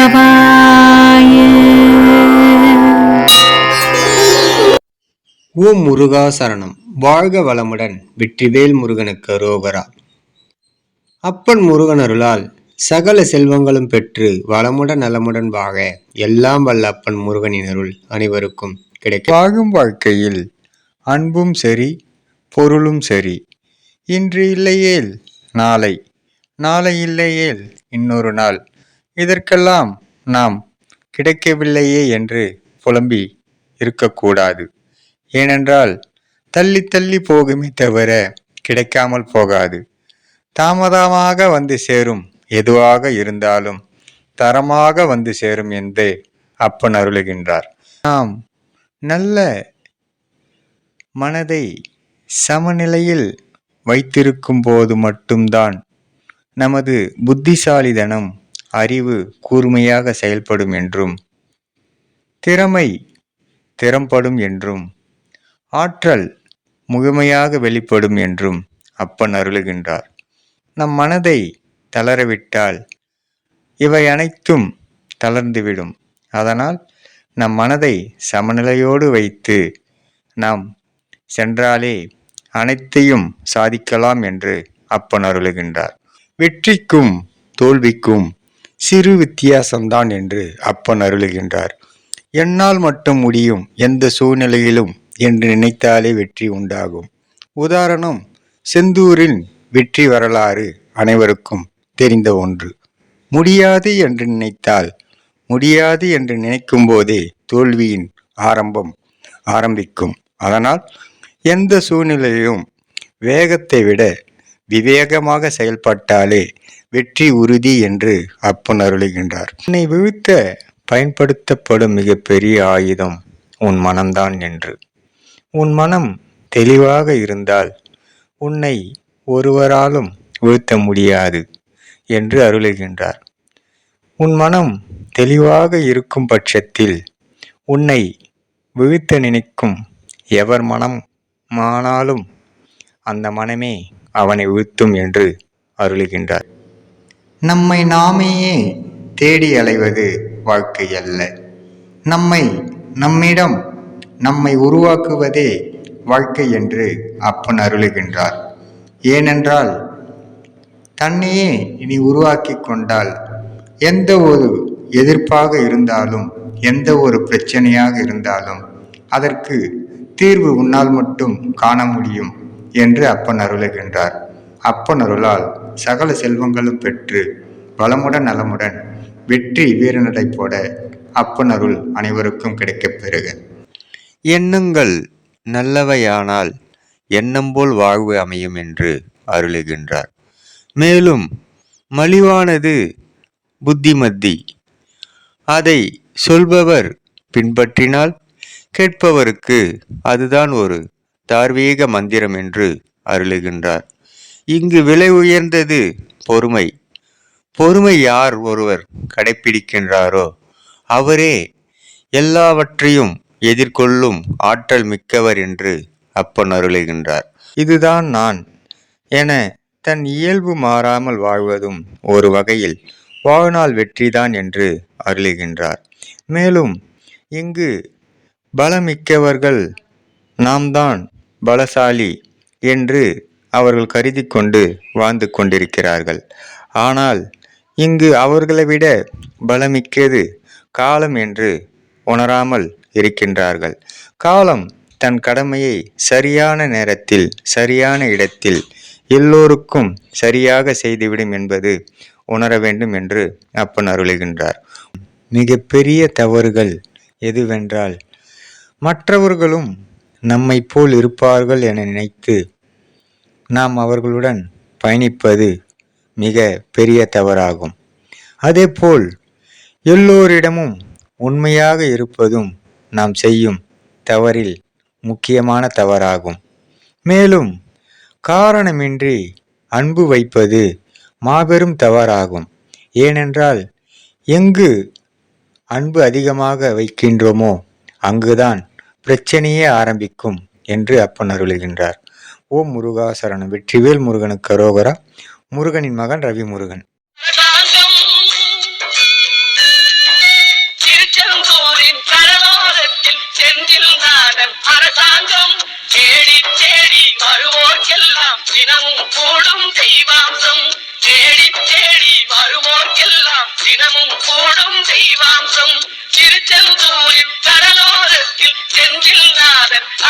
சரவணபவாய ஓம் முருகா சரணம். வாழ்க வளமுடன் வெற்றிவேல் முருகனுக்கு ரோகரா அப்பன் முருகன் அருளால் சகல செல்வங்களும் பெற்று வளமுடன் நலமுடன் வாழ எல்லாம் வல்ல அப்பன் முருகனின் அருள் அனைவருக்கும் கிடைக்கும் வாழும் வாழ்க்கையில் அன்பும் சரி பொருளும் சரி. இன்று இல்லையேல் நாளை நாளை இல்லையேல் இன்னொரு நாள். இதற்கெல்லாம் நாம் கிடைக்கவில்லையே என்று புலம்பி இருக்கக்கூடாது. ஏனென்றால் தள்ளி தள்ளி போகுமே தவிர கிடைக்காமல் போகாது. தாமதமாக வந்து சேரும் எதுவாக இருந்தாலும் தரமாக வந்து சேரும் என்று அப்பன் அருளுகின்றார். நாம் நல்ல மனதை சமநிலையில் வைத்திருக்கும் போது மட்டும்தான் நமது புத்திசாலிதனம் அறிவு கூர்மையாக செயல்படும் என்றும் திறமை திறம்படும் என்றும் ஆற்றல் முழுமையாக வெளிப்படும் என்றும் அப்பன் அருளுகின்றார். நம் மனதை தளரவிட்டால் இவை அனைத்தும் தளர்ந்துவிடும். அதனால் நம் மனதை சமநிலையோடு வைத்து நாம் சென்றாலே அனைத்தையும் சாதிக்கலாம் என்று அப்பன் அருளுகின்றார். வெற்றிக்கும் தோல்விக்கும் சிறு வித்தியாசம்தான் என்று அப்பன் அருளுகின்றார். என்னால் மட்டும் முடியும் எந்த சூழ்நிலையிலும் என்று நினைத்தாலே வெற்றி உண்டாகும். உதாரணம் செந்தூரின் வெற்றி வரலாறு அனைவருக்கும் தெரிந்த ஒன்று. முடியாது என்று நினைத்தால் முடியாது என்று நினைக்கும் போதே தோல்வியின் ஆரம்பம் ஆரம்பிக்கும். அதனால் எந்த சூழ்நிலையிலும் வேகத்தை விட விவேகமாக செயல்பட்டாலே வெற்றி உறுதி என்று அப்பன் அருளுகின்றார் உன்னை வீழ்த்த பயன்படுத்தப்படும் மிகப்பெரிய ஆயுதம் உன் மனம்தான் என்று. உன் மனம் தெளிவாக இருந்தால் உன்னை ஒருவராலும் வீழ்த்த முடியாது என்று அருளுகின்றார். உன் மனம் தெளிவாக இருக்கும் பட்சத்தில் உன்னை வீழ்த்த நினைக்கும் எவர் மனம் மானாலும் அந்த மனமே அவனை வீழ்த்தும் என்று அருளுகின்றார். நம்மை நாமேயே தேடி அலைவது வாழ்க்கை அல்ல. நம்மை நம்மிடம் நம்மை உருவாக்குவதே வாழ்க்கை என்று அப்பன் அருளுகின்றார். ஏனென்றால் தன்னையே இனி உருவாக்கி கொண்டால் எந்த ஒரு எதிர்ப்பாக இருந்தாலும் எந்த ஒரு பிரச்சனையாக இருந்தாலும் அதற்கு தீர்வு உன்னால் மட்டும் காண முடியும். என்று அப்பன் அருளுகின்றார். அப்பன் அருளால் சகல செல்வங்களும் பெற்று வளமுடன் நலமுடன் வெற்றி வீரநடை போட அப்பன் அருள் அனைவருக்கும் கிடைக்கப் பெறுக. எண்ணங்கள் நல்லவையானால் எண்ணம் போல் வாழ்வு அமையும் என்று அருளுகின்றார். மேலும் மலிவானது புத்திமதி அதை சொல்பவர் பின்பற்றினால் கேட்பவருக்கு அதுதான் ஒரு தார்வீக மந்திரம் என்று அருளுகின்றார். இங்கு விலை உயர்ந்தது பொறுமை. பொறுமை யார் ஒருவர் கடைப்பிடிக்கின்றாரோ அவரே எல்லாவற்றையும் எதிர்கொள்ளும் ஆற்றல் மிக்கவர் என்று அப்பன் அருளுகின்றார். இதுதான் நான் என தன் இயல்பு மாறாமல் வாழ்வதும் ஒரு வகையில் வாழ்நாள் வெற்றிதான் என்று அருளுகின்றார். மேலும் இங்கு பலமிக்கவர்கள் நாம் தான் பலசாலி என்று அவர்கள் கருதி கொண்டு வாழ்ந்து கொண்டிருக்கிறார்கள். ஆனால் இங்கு அவர்களை விட பலமிக்கது காலம் என்று உணராமல் இருக்கின்றார்கள். காலம் தன் கடமையை சரியான நேரத்தில் சரியான இடத்தில் எல்லோருக்கும் சரியாக செய்துவிடும் என்பது உணர வேண்டும் என்று அப்பன் அருளுகின்றார். மிகப்பெரிய தவறுகள் எதுவென்றால் மற்றவர்களும் நம்மை போல் இருப்பார்கள் என நினைத்து நாம் அவர்களுடன் பயணிப்பது மிக பெரிய தவறாகும். அதேபோல் எல்லோரிடமும் உண்மையாக இருப்பதும் நாம் செய்யும் தவறில் முக்கியமான தவறாகும். மேலும் காரணமின்றி அன்பு வைப்பது மாபெரும் தவறாகும். ஏனென்றால் எங்கு அன்பு அதிகமாக வைக்கின்றோமோ அங்குதான் பிரச்சனையே ஆரம்பிக்கும் என்று அப்பன் அருளுகின்றார். ஓம் முருகா சரணம். வெற்றிவேல் முருகனுக்கு அரோகரா. முருகனின் மகன் ரவி முருகன் தினமும் Until now, then.